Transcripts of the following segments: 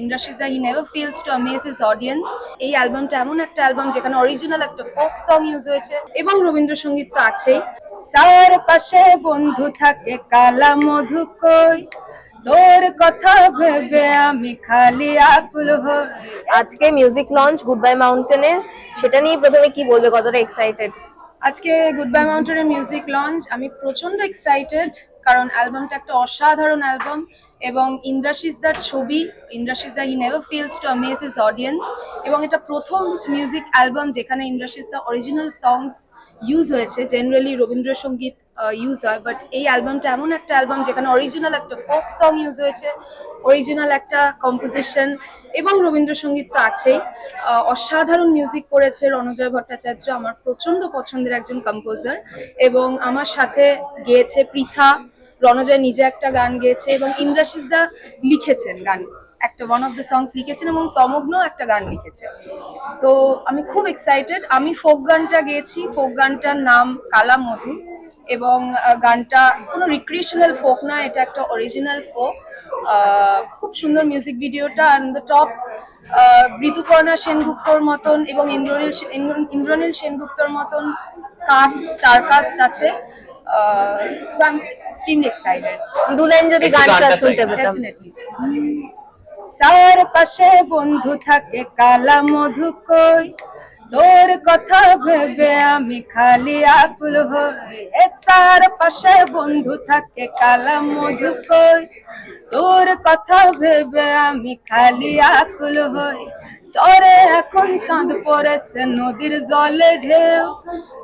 Industries he never fails to amaze his audience এই অ্যালবামটা এমন একটা অ্যালবাম যেখানে অরিজিনাল একটা ফোক সং ইউজ হয়েছে এবং রবীন্দ্রসঙ্গীত তো আছেই। সার পাশে বন্ধু থাকে কালা মধু কই? তোর কথা ভেবে আমি খালি আকুল হই। আজকে মিউজিক লঞ্চ গুড বাই মাউন্টেনের সেটা নিয়ে প্রথমে কি বলবে? কতটা এক্সাইটেড আজকে গুড বাই মাউন্টেনের মিউজিক লঞ্চ আমি প্রচণ্ড এক্সাইটেড কারণ অ্যালবামটা একটা অসাধারণ অ্যালবাম এবং ইন্দ্রাশিস দার ছবি Indrasish da he never fails to amaze his audience এবং এটা প্রথম মিউজিক অ্যালবাম যেখানে Indrasish da original songs use হয়েছে জেনারেলি রবীন্দ্রসঙ্গীত ইউজ হয় বাট এই অ্যালবামটা এমন একটা অ্যালবাম যেখানে অরিজিনাল একটা ফোক সং ইউজ হয়েছে অরিজিনাল একটা কম্পোজিশন এবং রবীন্দ্রসঙ্গীত তো আছেই। অসাধারণ মিউজিক করেছে রণজয় ভট্টাচার্য, আমার প্রচণ্ড পছন্দের একজন কম্পোজার এবং আমার সাথে গেয়েছে পৃথা। রণজয় নিজে একটা গান গেয়েছে এবং ইন্দ্রাশিস দা লিখেছেন গান। একটা ওয়ান অফ দ্য সংস লিখেছেন এবং তমগ্ন একটা গান লিখেছে। তো আমি খুব এক্সাইটেড আমি ফোক গানটা গেয়েছি। ফোক গানটার নাম কালা মধু এবং গানটা কোনো রিক্রিয়েশনাল ফোক না, এটা একটা অরিজিনাল ফোক খুব সুন্দর মিউজিক ভিডিওটা অ্যান্ড দ্য টপ ঋতুপর্ণা সেনগুপ্তর মতন এবং ইন্দ্রনীল ইন্দ্রনীল সেনগুপ্তর মতন কাস্ট স্টার কাস্ট আছে। So I am extremely excited দু লাইন যদি গানটা শুনতে পেতাম। সার পাশে বন্ধু থাকে কালা মধু কই? তোর কথা ভেবে আমি খালি আকুল হই এ পাশে বন্ধু থাকে কালা মধু কই তোর কথা ভেবে আমি খালি আকুল হই সরে এখন চাঁদ পড়েছে নদীর জলে ঢেউ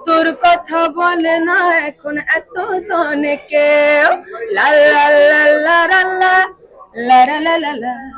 তোর কথা বলে না এখন এত জনে কেউ লা লা লা লা লা লা la. La